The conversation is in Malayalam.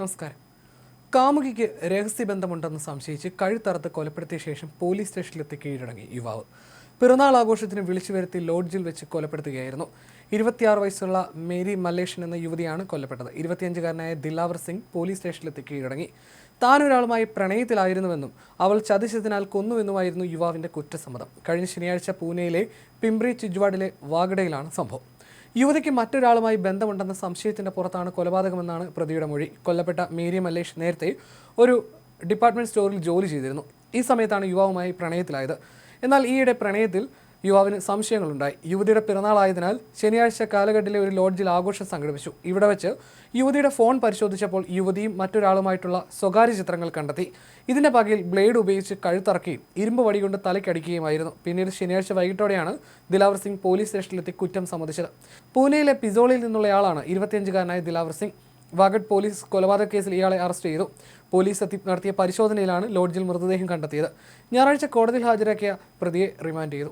നമസ്കാരം. കാമുകിക്ക് രഹസ്യബന്ധമുണ്ടെന്ന് സംശയിച്ച് കഴുത്തറുത്ത് കൊലപ്പെടുത്തിയ ശേഷം പോലീസ് സ്റ്റേഷനിലെത്തി കീഴടങ്ങി യുവാവ്. പിറന്നാൾ ആഘോഷത്തിന് വിളിച്ചു വരുത്തി ലോഡ്ജിൽ വെച്ച് കൊലപ്പെടുത്തുകയായിരുന്നു. ഇരുപത്തിയാറ് വയസ്സുള്ള മേരി മല്ലേഷൻ എന്ന യുവതിയാണ് കൊല്ലപ്പെട്ടത്. ഇരുപത്തിയഞ്ചുകാരനായ ദിലാവർ സിംഗ് പോലീസ് സ്റ്റേഷനിലെത്തി കീഴടങ്ങി. താൻ ഒരാളുമായി പ്രണയത്തിലായിരുന്നുവെന്നും അവൾ ചതിച്ചതിനാൽ കൊന്നുവെന്നുമായിരുന്നു യുവാവിന്റെ കുറ്റസമ്മതം. കഴിഞ്ഞ ശനിയാഴ്ച പൂനെയിലെ പിംബ്രി ചിജ്വാഡിലെ വാഗഡയിലാണ് സംഭവം. യുവതിക്ക് മറ്റൊരാളുമായി ബന്ധമുണ്ടെന്ന സംശയത്തിന്റെ പുറത്താണ് കൊലപാതകമെന്നാണ് പ്രതിയുടെ മൊഴി. കൊല്ലപ്പെട്ട മേരി മല്ലേഷ് നേരത്തെ ഒരു ഡിപ്പാർട്ട്മെന്റ് സ്റ്റോറിൽ ജോലി ചെയ്തിരുന്നു. ഈ സമയത്താണ് യുവാവുമായി പ്രണയത്തിലായത്. എന്നാൽ ഈയിടെ പ്രണയത്തിൽ യുവാവിന് സംശയങ്ങളുണ്ടായി. യുവതിയുടെ പിറന്നാളായതിനാൽ ശനിയാഴ്ച കാലഘട്ടത്തിലെ ഒരു ലോഡ്ജിൽ ആഘോഷം സംഘടിപ്പിച്ചു. ഇവിടെ വെച്ച് യുവതിയുടെ ഫോൺ പരിശോധിച്ചപ്പോൾ യുവതിയും മറ്റൊരാളുമായിട്ടുള്ള സ്വകാര്യ ചിത്രങ്ങൾ കണ്ടെത്തി. ഇതിന്റെ പകയിൽ ബ്ലേഡ് ഉപയോഗിച്ച് കഴുത്തിറക്കുകയും ഇരുമ്പ് വടി കൊണ്ട് തലയ്ക്കടിക്കുകയുമായിരുന്നു. പിന്നീട് ശനിയാഴ്ച വൈകിട്ടോടെയാണ് ദിലാവർ സിംഗ് പോലീസ് സ്റ്റേഷനിലെത്തി കുറ്റം സമ്മതിച്ചത്. പൂനെയിലെ പിസോളിൽ നിന്നുള്ളയാളാണ് ഇരുപത്തിയഞ്ചുകാരനായ ദിലാവർ സിംഗ്. വാഗഡ് പോലീസ് കൊലപാതക കേസിൽ ഇയാളെ അറസ്റ്റ് ചെയ്തു. പോലീസ് എത്തി നടത്തിയ പരിശോധനയിലാണ് ലോഡ്ജിൽ മൃതദേഹം കണ്ടെത്തിയത്. ഞായറാഴ്ച കോടതിയിൽ ഹാജരാക്കിയ പ്രതിയെ റിമാൻഡ് ചെയ്തു.